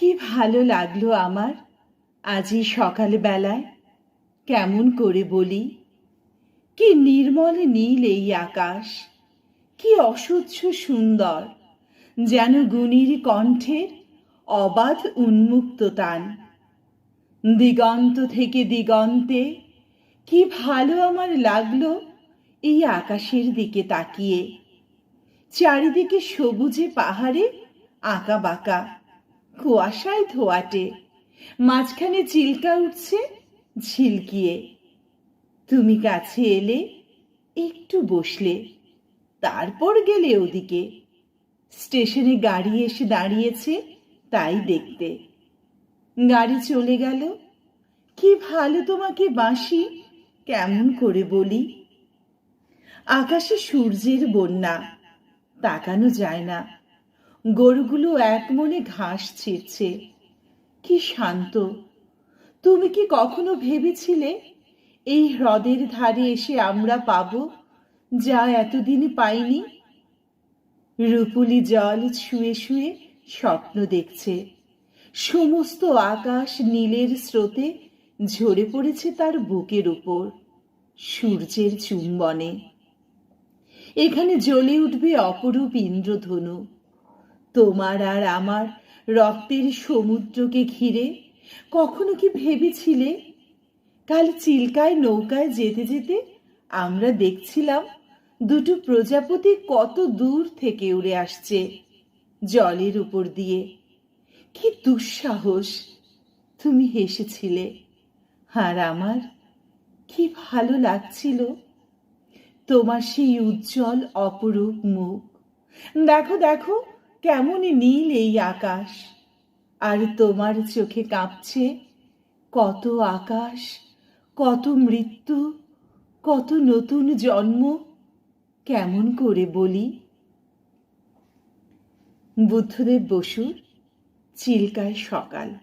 কি ভালো লাগল আমার আজই সকালবেলায়? কেমন করে বলি? কি নির্মল নীল এই আকাশ, কি অসহ্য সুন্দর, যেন গুণীর কণ্ঠের অবাধ উন্মুক্ত টান। দিগন্ত থেকে দিগন্তে কি ভালো আমার লাগল এই আকাশের দিকে তাকিয়ে। চারিদিকে সবুজে পাহাড়ে আঁকা বাঁকা। কুয়াশায় ধোয়াটে। মাঝখানে চিল্কা উঠছে, ঝিলকিয়ে। তুমি কাছে এলে, একটু বসলে। তারপর গেলে ওদিকে। স্টেশনে গাড়ি এসে দাঁড়িয়েছে, তাই দেখতে। গাড়ি চলে গেল। কি ভালো তোমাকে বাঁশি, কেমন করে বলি? আকাশে সূর্যের বন্যা, তাকানো যায় না। গরুগুলো এক মনে ঘাস ছিঁড়ছে। কি শান্ত। তুমি কি কখনো ভেবেছিলে এই হ্রদের ধারে এসে আমরা পাব যা এতদিন পাইনি? রূপুলি জল শুয়ে শুয়ে স্বপ্ন দেখছে। সমস্ত আকাশ নীলের স্রোতে ঝরে পড়েছে তার বুকের উপর, সূর্যের চুম্বনে। এখানে জ্বলে উঠবে অপরূপ ইন্দ্রধনু। তোমার আর আমার রক্তের সমুদ্রকে ঘিরে কখনো কি ভেবেছিলে? কাল চিল্কায় নৌকায় যেতে যেতে আমরা দেখছিলাম দুটো প্রজাপতি কত দূর থেকে উড়ে আসছে জলের উপর দিয়ে। কি দুঃসাহস! তুমি হেসেছিলে। আর আমার কি ভালো লাগছিল? তোমার সেই উজ্জ্বল অপরূপ মুখ। দেখো দেখো কেমন নীল এই আকাশ। আর তোমার চোখে কাঁপছে কত আকাশ, কত মৃত্যু, কত নতুন জন্ম, কেমন করে বলি? বুদ্ধদেব বসুর চিল্কায় সকাল।